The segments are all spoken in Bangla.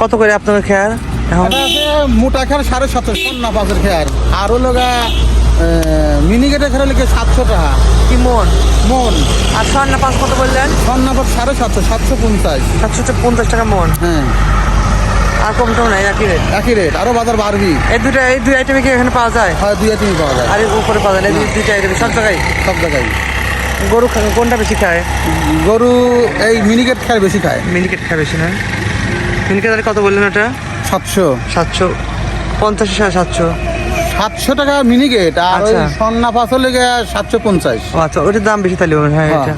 কত করে আপনাদের খেয়ার? এখন? মোটা খেয়ার সাড়ে সাতশো সন্না পাঁচের খেয়ার। আর হলো গা মিনি গেটে খেয়ার লিখে সাতশো টাকা। কি মন? মন। আর স্বর্ণ পাঁচ কত বললেন? সন্না পাঁচ সাড়ে সাতশো সাতশো পঞ্চাশ। সাতশো পঞ্চাশ টাকা মন। হ্যাঁ। আর কম টম নাই একই রেট একই রেট আরও বাজার বাড়বি। এই দুটো এই দুই আইটেমে কি এখানে পাওয়া যায়? হয় দুই তিন পাওয়া যায়। আর উপরে পাওয়া যায় এই দুই- দুইটা আইটেম সব জায়গায়? সব জায়গায়। গরু কোনটা বেশি খায়? গরু এই মিনিকেট খায় বেশি খায়। মিনিকেট খায় বেশি না? মিনিকেট আর কত বললেন ওটা সাতশো। সাতশো। পঞ্চাশ সাতশো। সাতশো টাকা মিনিকেট আর ওই আচ্ছা। সন্না পাঁচ সাতশো পঞ্চাশ। আচ্ছা ওটার দাম বেশি তাহলে হ্যাঁ হ্যাঁ। এটা।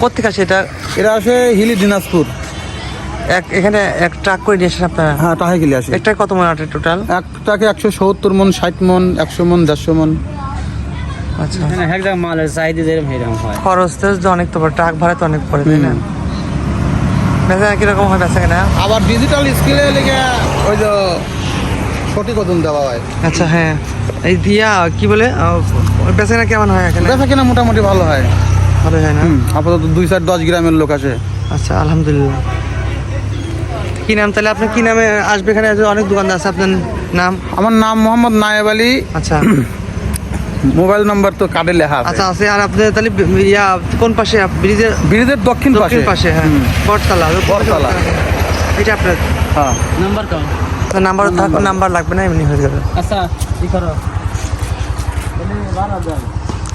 কোথেকে আসে এটা? এরা আসে হিলি দিনাজপুর। এক এখানে এক ট্রাক করে নিয়ে আসেন আপনারা? হ্যাঁ তাহে গেলে আসে। একটা কত মনে আটে টোটাল? একটাকে একশো সত্তর মন ষাট মন একশো মন দেড়শো মন। আচ্ছা। মানে এক জায়গায় মালের চাহিদা যেরকম হয়। খরচ তো অনেক তো পড়ে, ট্রাক ভাড়া তো অনেক পড়ে তাই না? বেচা কীরকম হয় বেচা কেনা আবার ডিজিটাল স্কিলে লেগে ওই যে সঠিক ওজন দেওয়া হয়। আচ্ছা হ্যাঁ। এই দিয়া কি বলে? বেচা কেনা কেমন হয় এখানে? বেচা কিনা মোটামুটি ভালো হয়। ভালো হয় না? আপাতত দুই চার দশ গ্রামের লোক আসে আচ্ছা আলহামদুলিল্লাহ। কি নাম তাহলে? আপনি কি নামে আসবে এখানে? অনেক দোকানদার আছে আপনার নাম? আমার নাম মোহাম্মদ নায়েব আলী। আচ্ছা। মোবাইল নাম্বার তো কার্ডে লেখা আছে। আচ্ছা আছে আর আপনি তাহলে ইয়া কোন পাশে ব্রিজের ব্রিজের দক্ষিণ পাশে। দক্ষিণ পাশে হ্যাঁ বটতলা বটতলা। এটা আপনার হ্যাঁ। নাম্বার কম নাম্বার থাক নাম্বার লাগবে না এমনি হয়ে যাবে। আচ্ছা ই করো।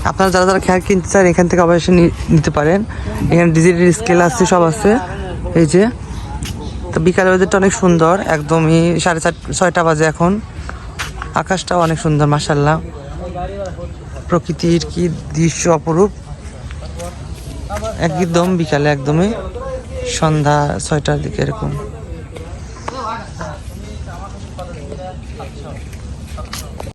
আপনারা যারা যারা খেয়াল কিনতে চান এখান থেকে অবশ্যই নিতে পারেন। এখানে ডিজিটাল স্কেল আছে সব আছে। এই যে তো বিকালের ওয়েদারটা অনেক সুন্দর একদমই সাড়ে চার ছয়টা বাজে এখন। আকাশটাও অনেক সুন্দর মাসাল্লাহ প্রকৃতির কি দৃশ্য অপরূপ? একদম বিকালে একদমই। সন্ধ্যা ছয়টার দিকে এরকম।